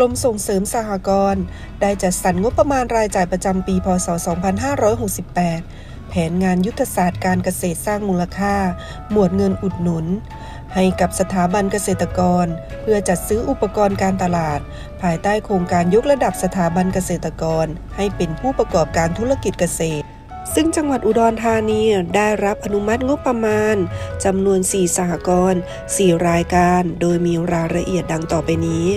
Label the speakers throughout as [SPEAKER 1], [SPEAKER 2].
[SPEAKER 1] กรมส่งเสริมสหกรณ์ได้จัดสรรงบประมาณรายจ่ายประจำปี พศ 2568 แผนงานยุทธศาสตร์การเกษตรสร้างมูลค่า หมวดเงินอุดหนุน ให้กับสถาบันเกษตรกร เพื่อจัดซื้ออุปกรณ์การตลาด ภายใต้โครงการยกระดับสถาบันเกษตรกร ให้เป็นผู้ประกอบการธุรกิจเกษตรซึ่งจังหวัดอุดรธานีได้รับอนุมัติงบประมาณจำนวน 4 สหกรณ์4รายการ โดยมีรายละเอียดดังต่อไปนี้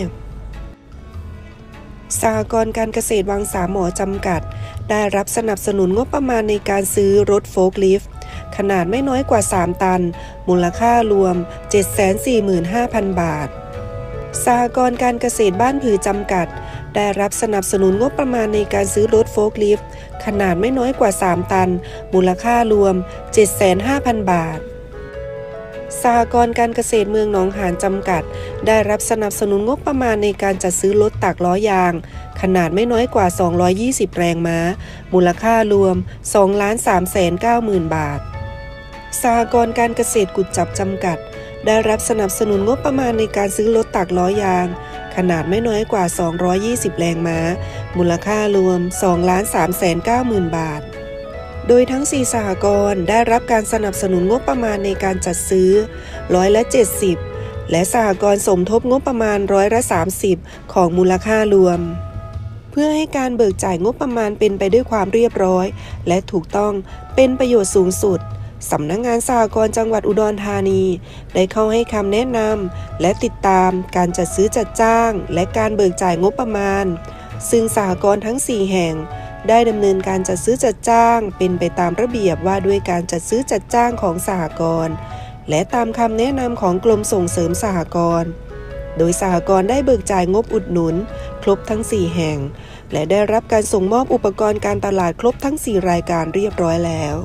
[SPEAKER 1] สหกรณ์การเกษตรวังสามหมอจำกัด ได้รับสนับสนุนงบประมาณในการซื้อรถโฟล์คลิฟต์ขนาดไม่น้อยกว่า 3 ตัน มูลค่ารวม 745,000 บาท สหกรณ์การเกษตรบ้านผือจำกัด ได้รับสนับสนุนงบประมาณในการซื้อรถโฟล์คลิฟต์ขนาดไม่น้อยกว่า 3 ตัน มูลค่ารวม705,000 บาท สหกรณ์การเกษตรเมืองหนองหานจำกัด ได้รับสนับสนุนงบประมาณในการจัดซื้อรถตักล้อยาง ขนาดไม่น้อยกว่า 220 แรงม้า มูลค่ารวม 2 3 9 0 0 0 0 บาท สหกรณ์การเกษตรกุดจับจำกัด ได้รับสนับสนุนงบประมาณในการซื้อรถตักล้อยาง ขนาดไม่น้อยกว่า 220 แรงม้า มูลค่ารวม 2 3 9 0 0 0 0 บาท โดยทั้ง 4 สหกรณ์ได้รับการสนับสนุนงบประมาณในการจัดซื้อร้อยละ 70 และสหกรณ์สมทบงบประมาณร้อยละ 30 ของมูลค่ารวม เพื่อให้การเบิกจ่ายงบประมาณเป็นไปด้วยความเรียบร้อย และถูกต้องเป็นประโยชน์สูงสุดสำนักงงานสหกรณ์จังหวัดอุดรธานี ได้เข้าให้คำแนะนำและติดตามการจัดซื้อจัดจ้าง และการเบิกจ่ายงบประมาณ ซึ่งสหกรณ์ทั้ง 4 แห่ง ได้ดำเนินการจัดซื้อจัดจ้างเป็นไปตามระเบียบว่าด้วยการจัดซื้อจัดจ้างของสหกรณ์และตามคำแนะนำของกรมส่งเสริมสหกรณ์โดยสหกรณ์ได้เบิกจ่ายงบอุดหนุน ครบทั้ง 4 แห่ง และได้รับการส่งมอบอุปกรณ์การตลาดครบทั้ง 4 รายการเรียบร้อยแล้ว